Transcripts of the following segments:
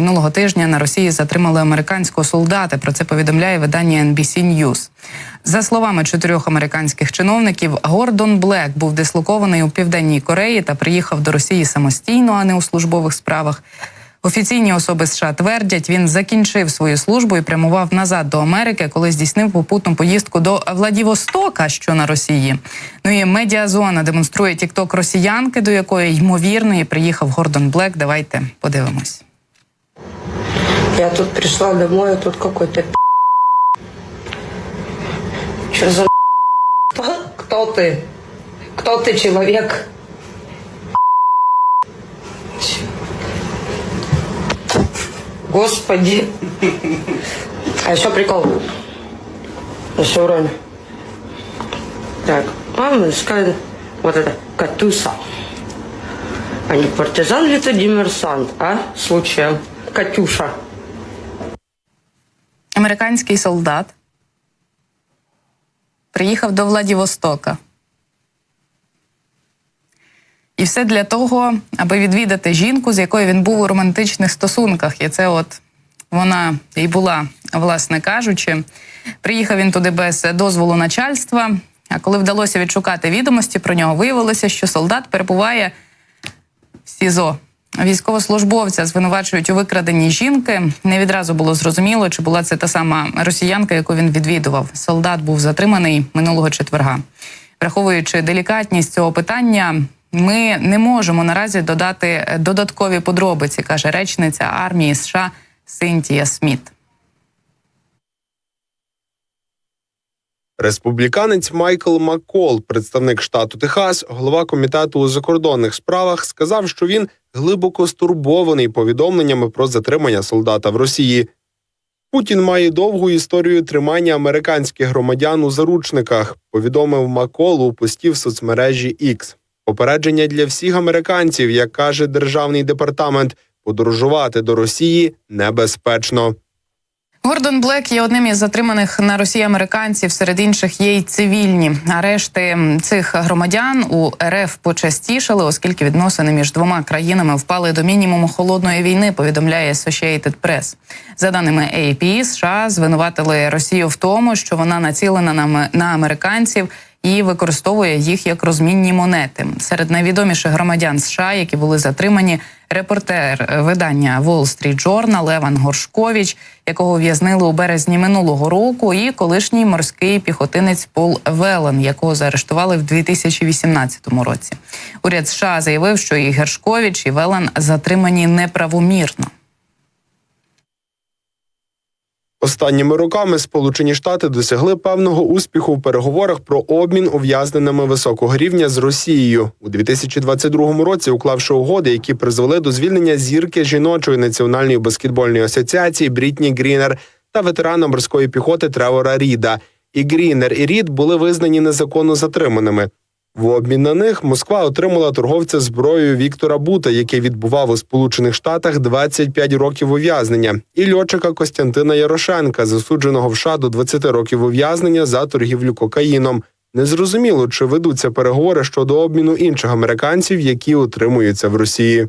минулого тижня на Росії затримали американського солдата. Про це повідомляє видання NBC News. За словами чотирьох американських чиновників, Гордон Блек був дислокований у південній Кореї та приїхав до Росії самостійно, а не у службових справах. Офіційні особи США твердять, він закінчив свою службу і прямував назад до Америки, коли здійснив попутну поїздку до Владівостока, що на Росії. Ну і медіазона демонструє тікток росіянки, до якої ймовірно і приїхав Гордон Блек. Давайте подивимось. Я тут пришла домой, а тут какой-то. Что за Кто- ты? Кто ты, человек? Господи. А еще прикол. Еще время. Так, мама искали вот это Катюса. А не партизан ли ты демерсант, а? Случаем. Катюша. Американський солдат приїхав до Владівостока. І все для того, аби відвідати жінку, з якою він був у романтичних стосунках. І це от вона і була, власне кажучи. Приїхав він туди без дозволу начальства. А коли вдалося відшукати відомості про нього, виявилося, що солдат перебуває в СІЗО. Військовослужбовця звинувачують у викраденні жінки. Не відразу було зрозуміло, чи була це та сама росіянка, яку він відвідував. Солдат був затриманий минулого четверга. Враховуючи делікатність цього питання, ми не можемо наразі додати додаткові подробиці, каже речниця армії США Синтія Сміт. Республіканець Майкл Маккол, представник штату Техас, голова комітету у закордонних справах, сказав, що він глибоко стурбований повідомленнями про затримання солдата в Росії. Путін має довгу історію тримання американських громадян у заручниках, повідомив Маккол у пості в соцмережі X. Попередження для всіх американців, як каже державний департамент, подорожувати до Росії небезпечно. Гордон Блек є одним із затриманих на Росії американців. Серед інших є й цивільні. Арешти цих громадян у РФ почастішали, оскільки відносини між двома країнами впали до мінімуму холодної війни. Повідомляє Associated Press. За даними AP, США звинуватили Росію в тому, що вона націлена на, на американців. І використовує їх як розмінні монети серед найвідоміших громадян США, які були затримані. Репортер видання Wall Street Journal Леван Горшкович, якого в'язнили у березні минулого року, і колишній морський піхотинець Пол Велен, якого заарештували в 2018 році. Уряд США заявив, що і Гершкович, і Велен затримані неправомірно. Останніми роками Сполучені Штати досягли певного успіху в переговорах про обмін ув'язненими високого рівня з Росією у 2022 році, уклавши угоди, які призвели до звільнення зірки жіночої національної баскетбольної асоціації Брітні Грінер та ветерана морської піхоти Тревора Ріда. І Грінер і Рід були визнані незаконно затриманими. В обмін на них Москва отримала торговця зброєю Віктора Бута, який відбував у Сполучених Штатах 25 років ув'язнення, і льотчика Костянтина Ярошенка, засудженого в США до 20 років ув'язнення за торгівлю кокаїном. Незрозуміло, чи ведуться переговори щодо обміну інших американців, які утримуються в Росії.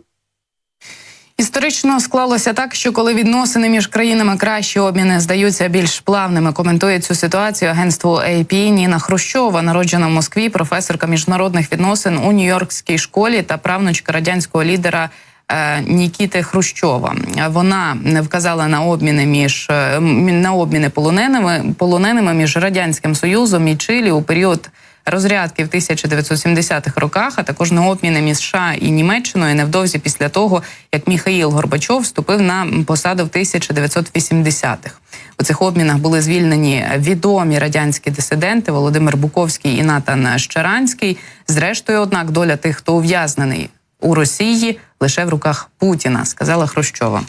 Історично склалося так, що коли відносини між країнами кращі обміни здаються більш плавними. Коментує цю ситуацію агентство AP Ніна Хрущова, народжена в Москві, професорка міжнародних відносин у Нью-Йоркській школі та правнучка радянського лідера. е, Нікіти Хрущова вона вказала на обміни між е, на обміни полоненими полоненими між радянським союзом і Чилі у період розрядки в 1970-х роках, а також на обміни між США і Німеччиною невдовзі після того, як Міхаїл Горбачов вступив на посаду в 1980-х. У цих обмінах були звільнені відомі радянські дисиденти Володимир Буковський і Натан Щаранський. Зрештою, однак, доля тих, хто ув'язнений у Росії, лише в руках Путіна, сказала Хрущова.